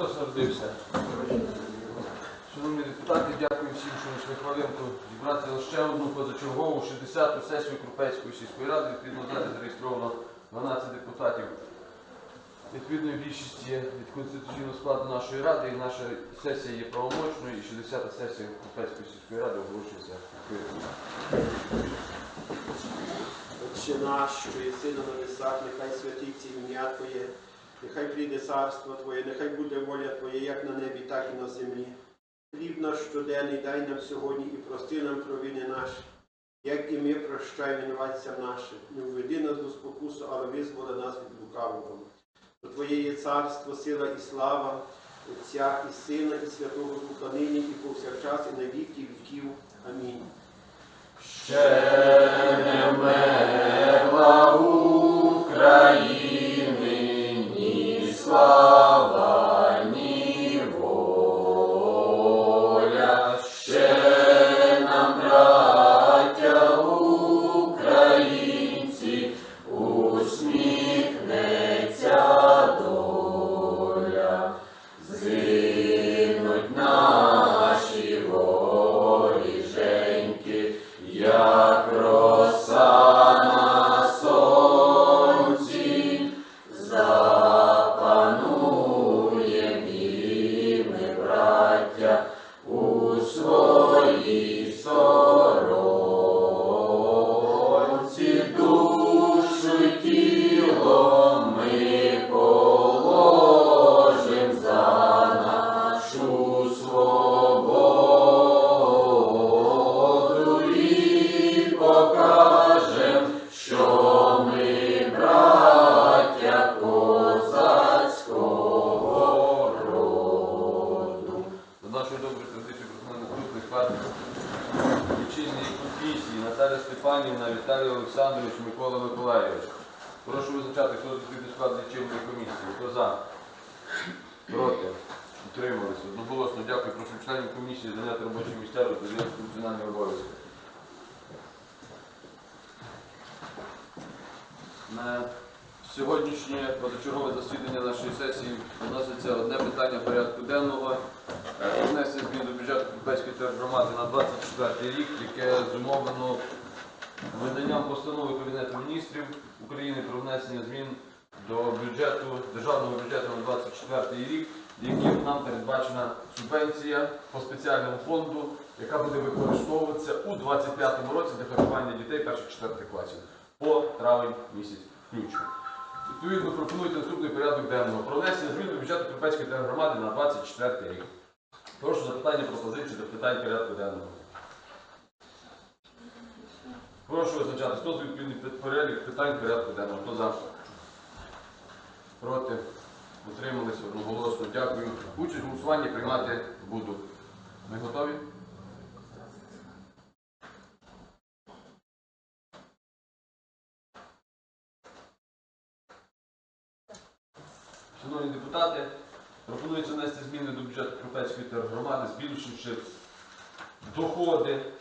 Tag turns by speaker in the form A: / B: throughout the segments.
A: Христос народився. Шановні депутати, дякую всім, що знайшли хвилинку зібрати ще одну позачергову 60-ту сесію Крупецької сільської ради. Відповідно, залі зареєстровано 12 депутатів. Відповідної більшості від конституційного складу нашої ради і наша сесія є правомочною і 60-та сесія Крупецької сільської ради оголошується відкритою.
B: Отче наш, що єси на небесах, нехай святиться ім'я Твоє, нехай прийде царство Твоє, нехай буде воля Твоя, як на небі, так і на землі. Хліб наш щоденний дай нам сьогодні і прости нам провини наші, як і ми прощаємо винуватцям нашим. Не введи нас до спокусу, але визволи нас від лукавого. Бо Твоє є царство, сила і слава, Отця і Сина, і Святого Духа нині, і повсякчас, і на віки віків. Амінь.
A: До нашої доброї традиції наступний склад лічильної комісії Наталя Степанівна, Віталій Олександрович, Микола Миколайович. Прошу визначати, хто відповідний склад лічильної комісії. Хто за? Проти? Утрималися. Одноголосно дякую. Прошу членів комісії зайняти робочі місця, розподілити функціональні обов'язки. На сьогоднішнє позачергове засідання нашої сесії вноситься одне питання порядку денного. 2004 рік, яке зумовлено виданням постанови Кабінету міністрів України про внесення змін до бюджету, державного бюджету на 2024 рік, яким нам передбачена субвенція по спеціальному фонду, яка буде використовуватися у 2025 році для харчування дітей перших-четвертих класів по травень місяць включно. Відповідно, пропонується наступний порядок денного про внесення змін до бюджету Кропецької тергромади на 2024 рік. Прошу запитання пропозиції до питань порядку денного. Прошу визначати, хто за відповідний перелік питань порядку денного. Хто за? Проти? Утрималися одноголосно. Дякую. Участь в голосуванні приймати буду. Ми готові? Шановні депутати, пропонується внести зміни до бюджету Кропецької тергромади, збільшивши доходи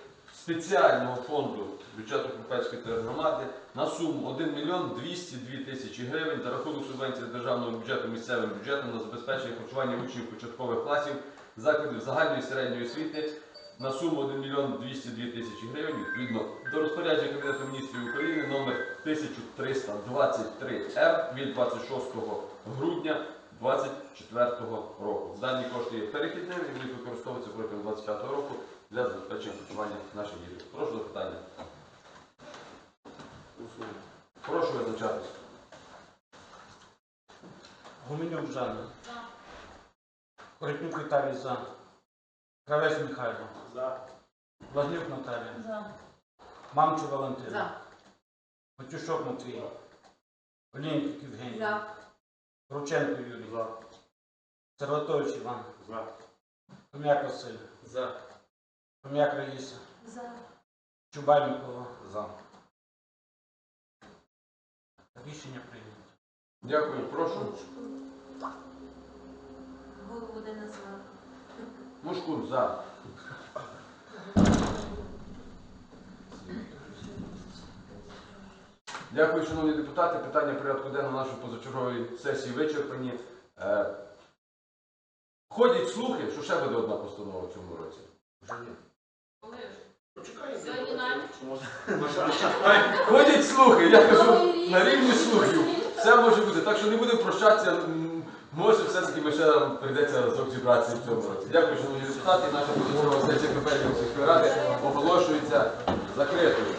A: спеціального фонду бюджету Кропецької тергромади на суму 1 мільйон 202 тисячі гривень за рахунок субвенції з державного бюджету місцевим бюджетом на забезпечення харчування учнів початкових класів закладів загальної середньої освіти на суму 1 мільйон 202 тисячі гривень відповідно до розпорядження Кабінету міністрів України номер 1323-Р від 26 грудня 2024 року. Дані кошти є перехідними і будуть використовуватися протягом 2025 року для забезпечення харчування наших дітей. Прошу запитання. Прошу визначатись.
C: Гуменюк Жанна. Коротнюк Віталій за. Кравець Михайло.
B: За.
C: Блазнюк Наталія.
D: За.
C: Мамчу Валентина.
D: За.
C: Матюшок Матвій. Олєньків Євгеній.
D: За.
C: Рученко Юрій. Серватович Іван.
B: За.
C: Хом'як Василь.
B: За.
C: Хом'як Раїса.
D: За.
C: Чубай Микола.
A: За.
C: Рішення прийнято.
A: Дякую. Прошу.
D: Голову не назвали.
A: Мушкун за. Дякую, шановні депутати. Питання порядку денного нашої позачергової сесії вичерпані. Е, Ходять слухи, що ще буде одна постанова в цьому році.
D: Коли
A: Ходять слухи, я кажу, на рівні слухів. Все може бути. Так що не будемо прощатися. Може, все-таки ми ще прийдеться разок зібратися в цьому році. Дякую, що мої депутати. Наша позачергова сесія Капельної сільської ради оголошується закритою.